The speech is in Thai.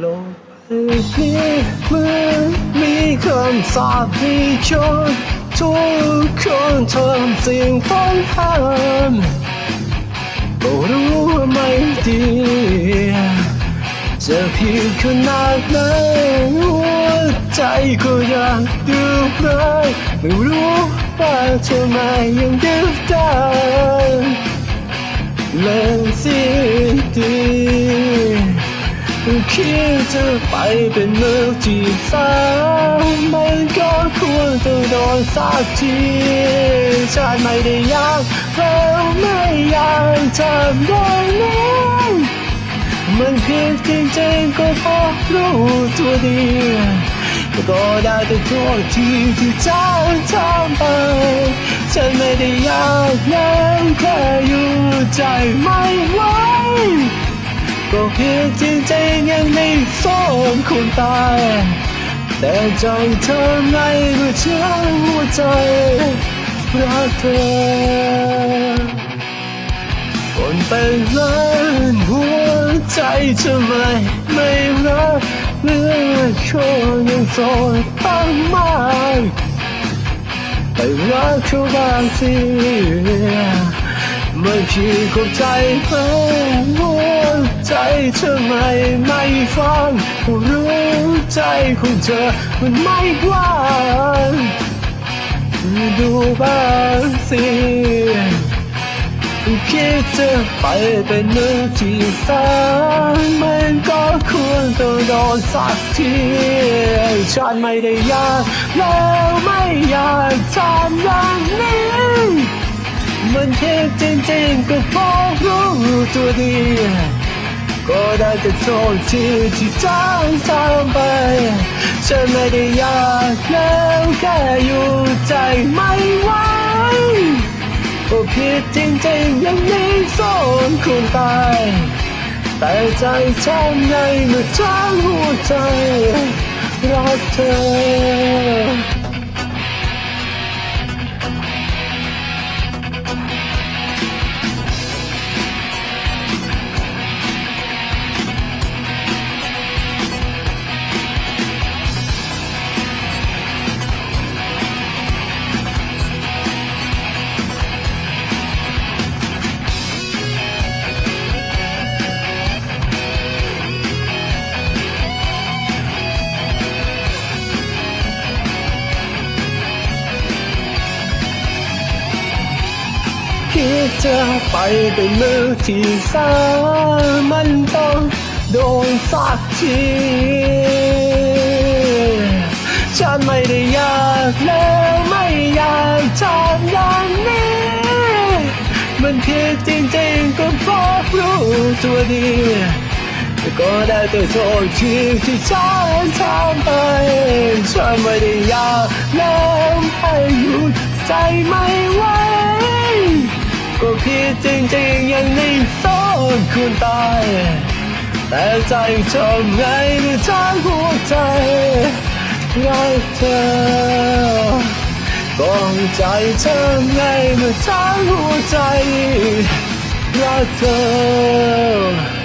โลกนี้เมื่อมีคำสาปให้ชนทุกคนทำสิ่งต้องห้ามก็รู้ว่าไม่ดีจะเพียงขนาดไหนหัวใจก็อยากดูร้ายไม่รู้ว่าทำไมยังดื้อด้ คิดจะไปเป็นมือที่สามมันก็ควรจะโดนสักทีฉันไม่ได้อยากแล้วไม่อยากทำอย่างนี้มันเพียงจริงๆก็พอรู้ตัวดีก็ได้แต่โทษทีที่เจ้าทำไปฉันไม่ได้อยากยังแค่อยู่ใจไม่ไหว ก็เพียงจริงๆยังไม่สมคุณตาย แต่ใจเธอไงเมื่อหัวใจรักเธอคนเป็นล้านหัวใจทำไมไม่รักเมื่อคนยังโสดตั้งมากไปรักเขาบางทีไม่พี่เข้าใจเพิ่ ใจทำไม่ไม่ฟังรู้ใจของเธอมันไม่ว่างดูบ้างสิคิดจะไปเป็นมือที่สามมันก็ควรต้องโดนสักทีฉันไม่ได้อยากแล้วไม่อยากทำอย่างนี้มันแค่จริงๆก็พอรู้ตัวดี ก็ได้แต่โทษทีที่จ้างทำไป ฉันไม่ได้อยากแล้วแค่อยู่ใจไม่ไหวก็ผิดจริงๆยังไม่สนคุณตาย แต่ใจฉันในเมื่อทั้งหัวใจรักเธอ คิดจะไปเป็นมือที่สามันต้องโดนสักที ฉันไม่ได้อยากแล้วไม่อยากทำอย่างนี้ มันผิดจริงๆก็เพราะรู้ตัวดีก็ได้แต่โทษทีที่ฉันทำไป ฉันไม่ได้อยากแล้วให้หยุดใจไม่ไหว ก็ผิดจริงๆ ยังไม่สนคุณตาย แต่ใจทำไงเมื่อทั้งหัวใจรักเธอกองใจทำไงเมื่อทั้งหัวใจรักเธอ